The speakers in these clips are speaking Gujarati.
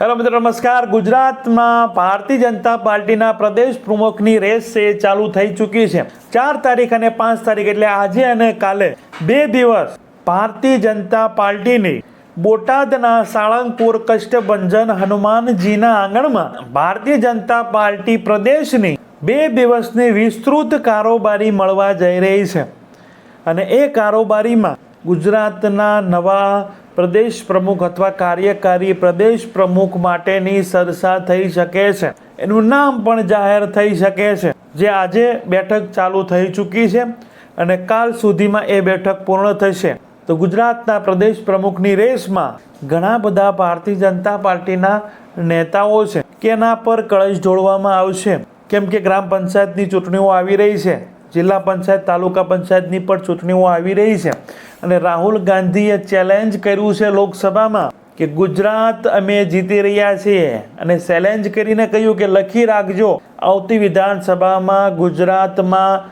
હેલો મિત્રો, નમસ્કાર. ગુજરાતમાં ભારતીય જનતા પાર્ટીના પ્રદેશ પ્રમુખની રેસ છે ચાલુ થઈ ચૂકી છે. ચાર તારીખ અને પાંચ તારીખ એટલે આજે અને કાલે બે દિવસ ભારતીય જનતા પાર્ટીની બોટાદના સાળંગપુર કષ્ટભંજન હનુમાનજીના આંગણમાં ભારતીય જનતા પાર્ટી પ્રદેશની બે દિવસની વિસ્તૃત કારોબારી મળવા જઈ રહી છે. અને એ કારોબારીમાં ગુજરાતના નવા પ્રદેશ પ્રમુખ અથવા કાર્યકારી પ્રદેશ પ્રમુખ માટેની સરસા થઈ શકે છે. એનું નામ પણ જાહેર થઈ શકે છે. જે આજે બેઠક ચાલુ થઈ ચૂકી છે અને કાલ સુધીમાં એ બેઠક પૂર્ણ થશે. તો ગુજરાતના પ્રદેશ પ્રમુખની રેસમાં ઘણા બધા ભારતીય જનતા પાર્ટીના નેતાઓ છે. કે એના પર કળશ જોડવામાં આવશે. કેમ કે ગ્રામ પંચાયતની ચૂંટણીઓ આવી રહી છે. જિલ્લા પંચાયત, તાલુકા પંચાયતની પણ ચૂંટણીઓ આવી રહી છે. અને રાહુલ ગાંધીએ ચેલેન્જ કર્યું છે લોકસભામાં કે ગુજરાત અમે જીતી રહ્યા છીએ. અને ચેલેન્જ કરીને કહ્યું કે લખી રાખજો, આવતી વિધાનસભામાં ગુજરાતમાં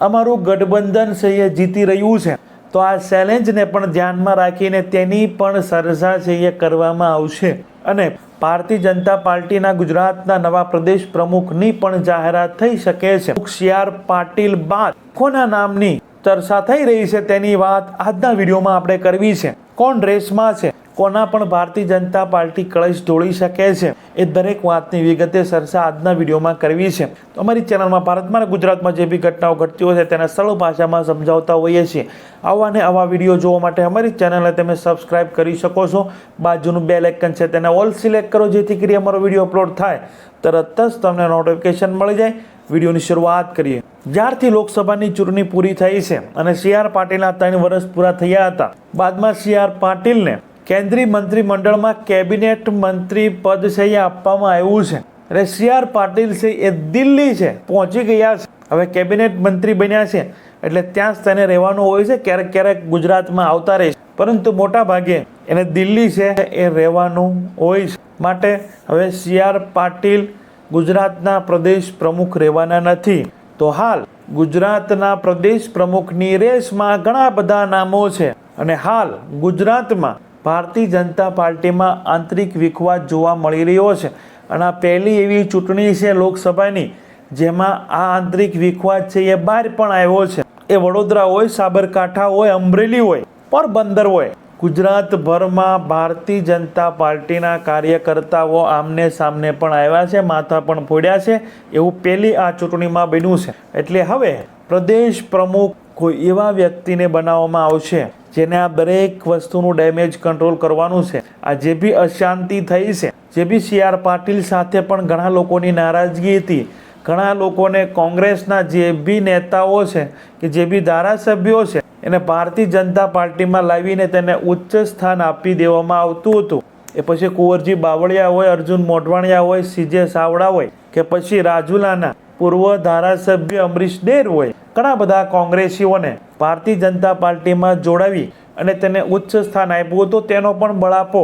અમારું ગઠબંધન છે એ જીતી રહ્યું છે. તો આ ચેલેન્જને પણ ધ્યાનમાં રાખીને તેની પણ સરસા છે એ કરવામાં આવશે. અને ભારતીય જનતા પાર્ટીના ગુજરાતના નવા પ્રદેશ પ્રમુખની પણ જાહેરાત થઈ શકે છે. સી પાટીલ બાદ કોના નામની ચર્ચા થઈ રહી છે તેની વાત આજના વિડીયોમાં આપણે કરવી છે. કોણ રેસમાં છે? કોના પણ ભારતીય જનતા પાર્ટી કળશ ઢોળી શકે છે? એ દરેક વાતની વિગતે સરસા આજના વિડીયોમાં કરવી છે. તો અમારી ચેનલમાં ભારતમાં અને ગુજરાતમાં જે બી ઘટનાઓ ઘટતી હોય છે, તેને સરળ ભાષામાં સમજાવતા હોઈએ છીએ. આવા ને આવા વીડિયો જોવા માટે અમારી ચેનલને તમે સબસ્ક્રાઇબ કરી શકો છો. બાજુનું બે લેકન છે, તેને ઓલ સિલેક્ટ કરો, જેથી કરી અમારો વીડિયો અપલોડ થાય. તરત જ તમને નોટિફિકેશન મળી જાય. વિડીયોની શરૂઆત કરીએ. જ્યારથી લોકસભાની ચૂંટણી પૂરી થઈ છે અને સી આર પાટીલના ત્રણ વર્ષ પૂરા થયા હતા, બાદમાં સી આર પાટીલને કેન્દ્રીય મંત્રીમંડળમાં કેબિનેટ મંત્રી પદ છે એ આપવામાં આવ્યું છે. અને સી આર પાટીલ છે એ દિલ્હી છે, પહોંચી ગયા છે. હવે કેબિનેટ મંત્રી બન્યા છે, એટલે ત્યાં જ તેને રહેવાનું હોય છે, ક્યારેક ક્યારેક ગુજરાતમાં આવતા રહે છે. પરંતુ મોટા ભાગે એને દિલ્હી છે એ રહેવાનું હોય છે. માટે હવે સી આર પાટીલ ગુજરાતના પ્રદેશ પ્રમુખ રહેવાના નથી. તો હાલ ગુજરાતના પ્રદેશ પ્રમુખની રેસમાં ઘણા બધા નામો છે. અને હાલ ગુજરાતમાં ભારતીય જનતા પાર્ટીમાં આંતરિક વિખવાદ જોવા મળી રહ્યો છે. અને આ પહેલી એવી ચૂંટણી છે લોકસભાની, જેમાં આ આંતરિક વિખવાદ છે એ બહાર પણ આવ્યો છે. એ વડોદરા હોય, સાબરકાંઠા હોય, અમરેલી હોય, પોરબંદર હોય, ગુજરાતભરમાં ભારતીય જનતા પાર્ટીના કાર્યકર્તાઓ આમને સામને પણ આવ્યા છે, માથા પણ ફોડ્યા છે. એવું પહેલી આ ચૂંટણીમાં બન્યું છે. એટલે હવે પ્રદેશ પ્રમુખ કોઈ એવા વ્યક્તિને બનાવવામાં આવશે જેને આ દરેક વસ્તુનું ડેમેજ કંટ્રોલ કરવાનું છે. આ જે બી અશાંતિ થઈ છે, જે બી સી આર પાટીલ સાથે પણ ઘણા લોકોની નારાજગી હતી. ઘણા લોકોને કોંગ્રેસના જે બી નેતાઓ છે કે જે બી ધારાસભ્યો છે, એને ભારતીય જનતા પાર્ટીમાં લાવીને તેને ઉચ્ચ સ્થાન આપી દેવામાં આવતું હતું. એ પછી કુંવરજી બાવળિયા હોય, અર્જુન મોઢવાણિયા હોય, સીજે સાવડા હોય કે પછી રાજુલાના પૂર્વ ધારાસભ્ય અમરીશ ડેર હોય. ઘણા બધા કોંગ્રેસીઓને ભારતીય જનતા પાર્ટીમાં જોડાવી અને તેને ઉચ્ચ સ્થાન આપ્યું હતું. તેનો પણ બળાપો.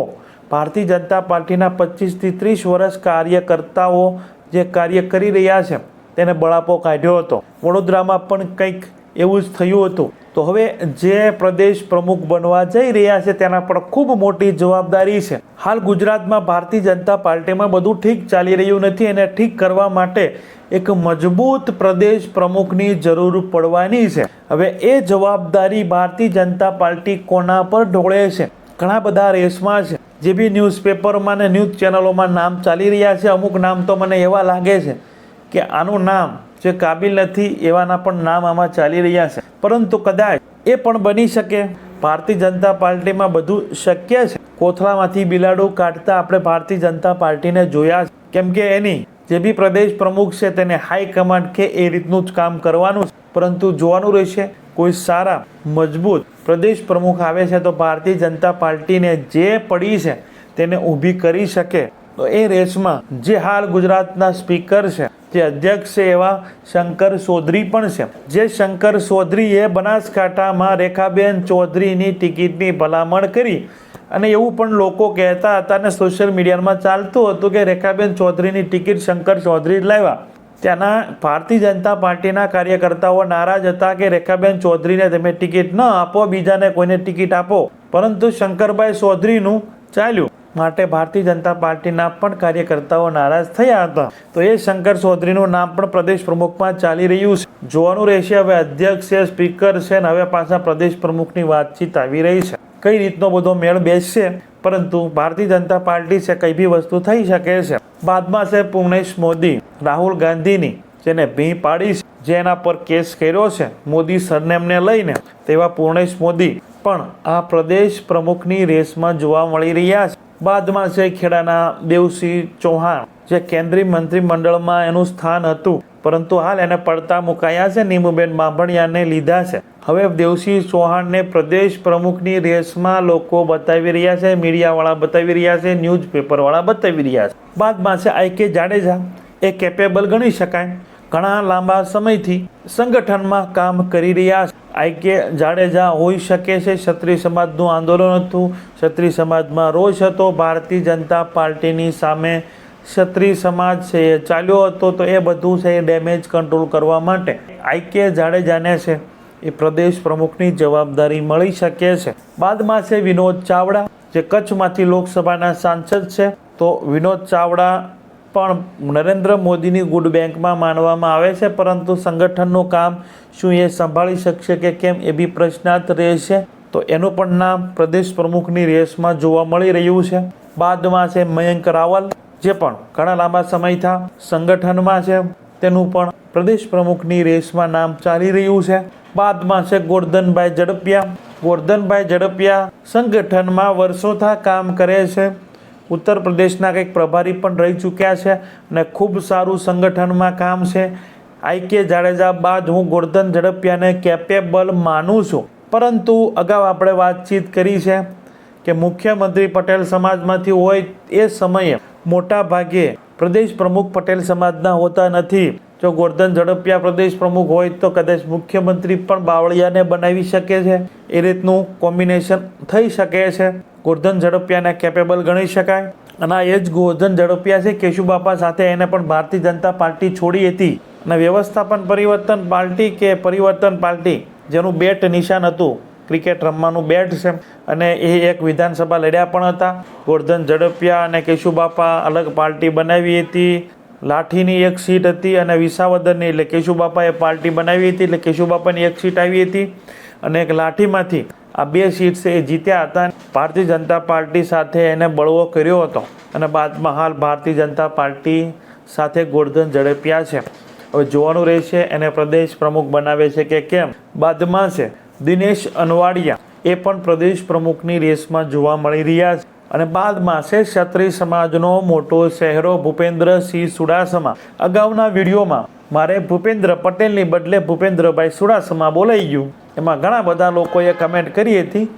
ભારતીય જનતા પાર્ટીના પચીસથી ત્રીસ વર્ષ કાર્યકર્તાઓ જે કાર્ય કરી રહ્યા છે, તેને બળાપો કાઢ્યો હતો. વડોદરામાં પણ કંઈક એવું જ થયું હતું. તો હવે જે પ્રદેશ પ્રમુખ બનવા જઈ રહ્યા છે તેના પર ખૂબ મોટી જવાબદારી છે. હાલ ગુજરાતમાં ભારતીય જનતા પાર્ટીમાં બધું ઠીક ચાલી રહ્યું નથી એને ઠીક કરવા માટે એક મજબૂત પ્રદેશ પ્રમુખની જરૂર પડવાની છે. હવે એ જવાબદારી ભારતીય જનતા પાર્ટી કોના પર ઢોળે છે? ઘણા બધા રેસમાં છે. જે બી ન્યૂઝપેપરમાં ને ન્યૂઝ ચેનલોમાં નામ ચાલી રહ્યા છે, અમુક નામ તો મને એવા લાગે છે. કે આનું નામ જે કાબિલ નથી એવાના પણ નામ આમાં ચાલી રહ્યા છે. પરંતુ કદાચ એ પણ બની શકે. ભારતીય જનતા પાર્ટીમાં બધું શક્ય છે. કોથળામાંથી બિલાડું કાઢતા આપણે ભારતીય જનતા પાર્ટીને જોયા કેમ કે એની જે બી પ્રદેશ પ્રમુખ છે તેને હાઈકમાન્ડ કે એ રીતનું જ કામ કરવાનું છે. પરંતુ જોવાનું રહેશે, કોઈ સારા, મજબૂત પ્રદેશ પ્રમુખ આવે છે તો ભારતીય જનતા પાર્ટીને જે પડી છે તેને ઊભી કરી શકે. તો એ રેસમાં જે હાલ ગુજરાતના સ્પીકર છે જે અધ્યક્ષ છે એવા શંકર ચૌધરી પણ છે. જે શંકર ચૌધરીએ બનાસકાંઠામાં રેખાબેન ચૌધરીની ટિકિટની ભલામણ કરી અને એવું પણ લોકો કહેતા હતા અને સોશિયલ મીડિયામાં ચાલતું હતું કે રેખાબેન ચૌધરીની ટિકિટ શંકર ચૌધરી લાવ્યા. ત્યાંના ભારતીય જનતા પાર્ટીના કાર્યકર્તાઓ નારાજ હતા કે રેખાબેન ચૌધરીને તમે ટિકિટ ન આપો, બીજાને કોઈને ટિકિટ આપો. પરંતુ શંકરભાઈ ચૌધરીનું ચાલ્યું. માટે ભારતીય જનતા પાર્ટીના પણ કાર્યકર્તાઓ નારાજ થયા હતા. તો એ શંકર ચૌધરીનું નામ પણ પ્રદેશ પ્રમુખમાં ચાલી રહ્યું છે. જોવાનું રહેશે હવે અધ્યક્ષ છે, સ્પીકર છે ને હવે પાછા પ્રદેશ પ્રમુખની વાતચીત આવી રહી છે. કઈ રીતનો બધો મેળ બેસશે? પરંતુ ભારતીય જનતા પાર્ટી છે, કઈ બી વસ્તુ થઈ શકે છે. બાદમાં છે પૂર્ણેશ મોદી, રાહુલ ગાંધીની જેને ભી પાડી છે, જે એના પર કેસ કર્યો છે, મોદી સરનેમને લઈને. તેવા પૂર્ણેશ મોદી પણ આ પ્રદેશ પ્રમુખની રેસમાં જોવા મળી રહ્યા છે. બાદમાં છે ખેડાના દેવસિંહ ચૌહાણ, જે કેન્દ્રીય મંત્રીમંડળમાં એનું સ્થાન હતું. પરંતુ હાલ એને પડતા મુકાયા છે. નીમુબેન બાંભણિયાને લીધા છે. હવે દેવસિંહ ચૌહાણને પ્રદેશ પ્રમુખની રેસમાં લોકો બતાવી રહ્યા છે, મીડિયાવાળા બતાવી રહ્યા છે, ન્યૂઝપેપરવાળા બતાવી રહ્યા છે. બાદમાં છે આઈ કે જાડેજા. એ કેપેબલ ગણી શકાય. ઘણા લાંબા સમયથી સંગઠનમાં કામ કરી રહ્યા છે. આઈ કે જાડેજા હોઈ શકે છે. ક્ષત્રિય સમાજનું આંદોલન હતું. ક્ષત્રિય સમાજમાં રોષ હતો. ભારતીય જનતા પાર્ટીની સામે ક્ષત્રિય સમાજ છે એ ચાલ્યો હતો. તો એ બધું છે એ ડેમેજ કંટ્રોલ કરવા માટે આઈ કે જાડેજાને છે એ પ્રદેશ પ્રમુખની જવાબદારી મળી શકે છે. બાદમાં છે વિનોદ ચાવડા, જે કચ્છમાંથી લોકસભાના સાંસદ છે. તો વિનોદ ચાવડા પણ નરેન્દ્ર મોદીની ગુડ બેંકમાં માનવામાં આવે છે, પરંતુ સંગઠનનું કામ શું એ સંભાળી શકશે કે કેમ એ બી પ્રશ્નાર્થ રહેશે? તો એનું પણ નામ પ્રદેશ પ્રમુખની રેસમાં જોવા મળી રહ્યું છે. બાદમાં છે મયંક રાવલ, જે પણ ઘણા લાંબા સમયથી સંગઠનમાં છે, તેનું પણ પ્રદેશ પ્રમુખની રેસમાં નામ ચાલી રહ્યું છે. બાદમાં છે ગોરધનભાઈ ઝડપિયા. ગોરધનભાઈ ઝડપિયા સંગઠનમાં વર્ષોથી કામ કરે છે. ઉત્તર પ્રદેશના કંઈક પ્રભારી પણ રહી ચૂક્યા છે અને ખૂબ સારું સંગઠનમાં કામ છે. આઈ કે જાડેજા બાદ હું ગોરધન ઝડપિયાને કેપેબલ માનું છું. પરંતુ અગાઉ આપણે વાતચીત કરી છે કે મુખ્યમંત્રી પટેલ સમાજમાંથી હોય એ સમયે મોટા ભાગે પ્રદેશ પ્રમુખ પટેલ સમાજના હોતા નથી. જો ગોરધન ઝડપિયા પ્રદેશ પ્રમુખ હોય તો કદાચ મુખ્યમંત્રી પણ બાવળિયાને બનાવી શકે છે. એ રીતનું કોમ્બિનેશન થઈ શકે છે. ગોરધન ઝડપિયાને કેપેબલ ગણી શકાય. અને આ એ જ ગોરધન ઝડપિયા છે, કેશુબાપા સાથે એને પણ ભારતીય જનતા પાર્ટી છોડી હતી. અને વ્યવસ્થાપન પરિવર્તન પાર્ટી કે પરિવર્તન પાર્ટી, જેનું બેટ નિશાન હતું. ક્રિકેટ રમવાનું બેટ છે. અને એ એક વિધાનસભા લડ્યા પણ હતા. ગોરધન ઝડપિયા અને કેશુબાપા અલગ પાર્ટી બનાવી હતી. લાઠીની એક સીટ હતી અને વિસાવદરની, એટલે કેશુબાપાએ પાર્ટી બનાવી હતી, એટલે કેશુબાપાની એક સીટ આવી હતી. અને એક લાઠીમાંથી આ બે સીટ છે એ જીત્યા હતા. ભારતીય જનતા પાર્ટી સાથે એને બળવો કર્યો હતો અને બાદમાં હાલ ભારતીય જનતા પાર્ટી સાથે ગોળધન ઝડપ્યા છે. હવે જોવાનું રહેશે એને પ્રદેશ પ્રમુખ બનાવે છે કે કેમ. બાદમાં છે, દિનેશ અનવાડિયા એ પણ પ્રદેશ પ્રમુખની રેસમાં જોવા મળી રહ્યા છે. અને બાદમાં છે, ક્ષત્રિય સમાજનો મોટો શહેરો ભૂપેન્દ્રસિંહ સુડાસમા. અગાઉના વિડીયોમાં મારે ભૂપેન્દ્ર પટેલની બદલે ભૂપેન્દ્રભાઈ સુડાસમા બોલાઈ ગયું. એમાં ઘણા બધા લોકોએ કમેન્ટ કરી હતી.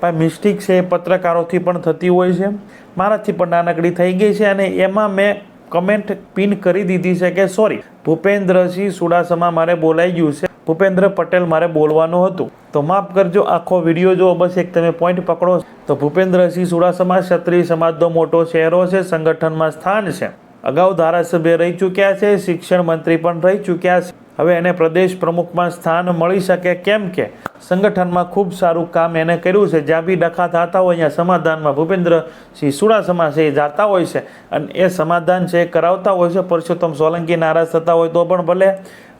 પણ મિસ્ટેક છે એ પત્રકારોથી પણ થતી હોય છે. મારાથી પણ નાનકડી થઈ ગઈ છે અને એમાં મેં કમેન્ટ પિન કરી દીધી છે કે સોરી ભૂપેન્દ્રસિંહ સુડાસમા મારે બોલાઈ ગયું છે. ભૂપેન્દ્ર પટેલ મારે બોલવાનું હતું. તો માફ કરજો, આખો વીડિયો જો બસ એક તમે પોઈન્ટ પકડો. તો ભૂપેન્દ્રસિંહ સુડાસમા ક્ષત્રિય સમાજનો મોટો ચહેરો છે, સંગઠનમાં સ્થાન છે. અગાઉ ધારાસભ્ય રહી ચૂક્યા છે, શિક્ષણ મંત્રી પણ રહી ચૂક્યા છે. હવે એને પ્રદેશ પ્રમુખમાં સ્થાન મળી શકે કેમ કે સંગઠનમાં ખૂબ સારું કામ એને કર્યું છે. જ્યાં બી ડખા થતા હોય અહીંયા સમાધાનમાં ભૂપેન્દ્રસિંહ સુડાસમા છે એ જાતા હોય છે અને એ સમાધાન છે એ કરાવતા હોય છે. પરસોત્તમ સોલંકી નારાજ થતા હોય તો પણ ભલે.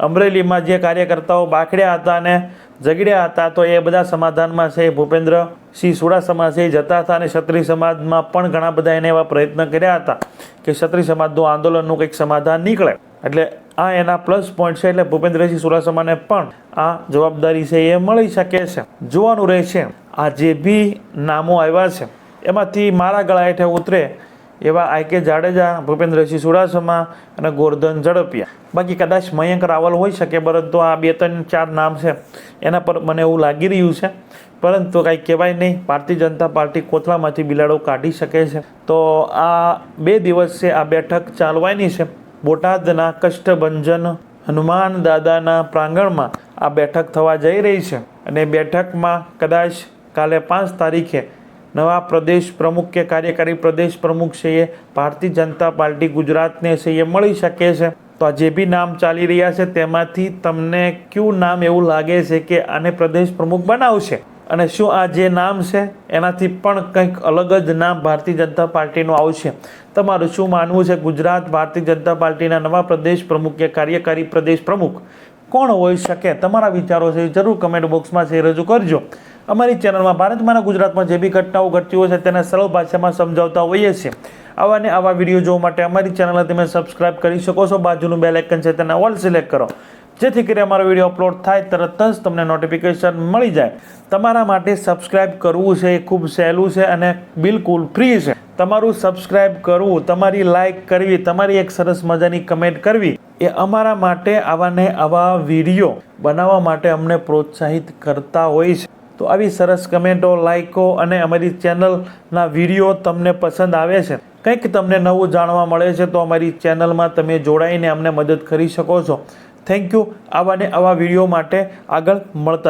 અમરેલીમાં જે કાર્યકર્તાઓ બાખડ્યા હતા અને ઝઘડ્યા હતા, તો એ બધા સમાધાનમાં છે. એ ભૂપેન્દ્રસિંહ સુડાસમા એ જતા હતા અને ક્ષત્રિય સમાજમાં પણ ઘણા બધા એને એવા પ્રયત્ન કર્યા હતા કે ક્ષત્રિય સમાજનું આંદોલનનું કંઈક સમાધાન નીકળે. એટલે આ એના પ્લસ પોઈન્ટ છે, એટલે ભૂપેન્દ્રસિંહ સુરાસમાને પણ આ જવાબદારી છે એ મળી શકે છે. જોવાનું રહેશે, આ જે બી નામો આવ્યા છે, એમાંથી મારા ગળા હેઠે ઉતરે એવા આઈ કે જાડેજા, ભૂપેન્દ્રસિંહ સુડાસમા અને ગોરધન ઝડપિયા. બાકી કદાચ મયંક રાવલ હોઈ શકે, પરંતુ આ બે, ત્રણ, ચાર નામ છે, એના પર મને એવું લાગી રહ્યું છે પરંતુ કાંઈ કહેવાય નહીં, ભારતીય જનતા પાર્ટી કોથળામાંથી બિલાડો કાઢી શકે છે. તો આ બે દિવસે આ બેઠક ચાલવાની છે. બોટાદના કષ્ટભંજન હનુમાન દાદાના પ્રાંગણમાં આ બેઠક થવા જઈ રહી છે અને બેઠકમાં કદાચ કાલે પાંચ તારીખે નવા પ્રદેશ પ્રમુખ કે કાર્યકારી પ્રદેશ પ્રમુખ છે એ ભારતીય જનતા પાર્ટી ગુજરાતને છે એ મળી શકે છે. તો આ જે બી નામ ચાલી રહ્યા છે તેમાંથી તમને કયું નામ એવું લાગે છે કે આને પ્રદેશ પ્રમુખ બનાવશે? અને શું આ જે નામ છે, એનાથી પણ કંઈક અલગ જ નામ ભારતીય જનતા પાર્ટીનું આવશે તમારું શું માનવું છે, ગુજરાત ભારતીય જનતા પાર્ટીના નવા પ્રદેશ પ્રમુખ કે કાર્યકારી પ્રદેશ પ્રમુખ કોણ હોઈ શકે? તમારા વિચારો છે જરૂર કમેન્ટ બોક્સમાં છે રજૂ કરજો. અમારી ચેનલમાં ભારતમાં ગુજરાતમાં જે બી ઘટનાઓ ઘટતી હોય છે, તેને સરળ ભાષામાં સમજાવતા હોઈએ છીએ. આવા ને આવા વીડિયો જોવા માટે અમારી ચેનલને તમે સબસ્ક્રાઇબ કરી શકો છો. બાજુનું બેલ આઇકન છે, તેને ઓલ સિલેક્ટ કરો. જેથી કરી અમારો વીડિયો અપલોડ થાય, તરત જ તમને નોટિફિકેશન મળી જાય. તમારા માટે સબસ્ક્રાઇબ કરવું છે એ ખૂબ સહેલું છે અને બિલકુલ ફ્રી છે. તમારું સબસ્ક્રાઇબ કરવું, તમારી લાઇક કરવી, તમારી એક સરસ મજાની કમેન્ટ કરવી, એ અમારા માટે આવા ને આવા વીડિયો બનાવવા માટે અમને પ્રોત્સાહિત કરતા હોય છે. તો આવી સરસ કમેન્ટો લાઇકો અને અમારી ચેનલના વીડિયો તમને પસંદ આવે છે. કંઈક તમને નવું જાણવા મળે છે તો અમારી ચેનલમાં તમે જોડાઈને અમને મદદ કરી શકો છો. થેન્ક યુ આવા ને આવા વીડિયો માટે આગળ મળતા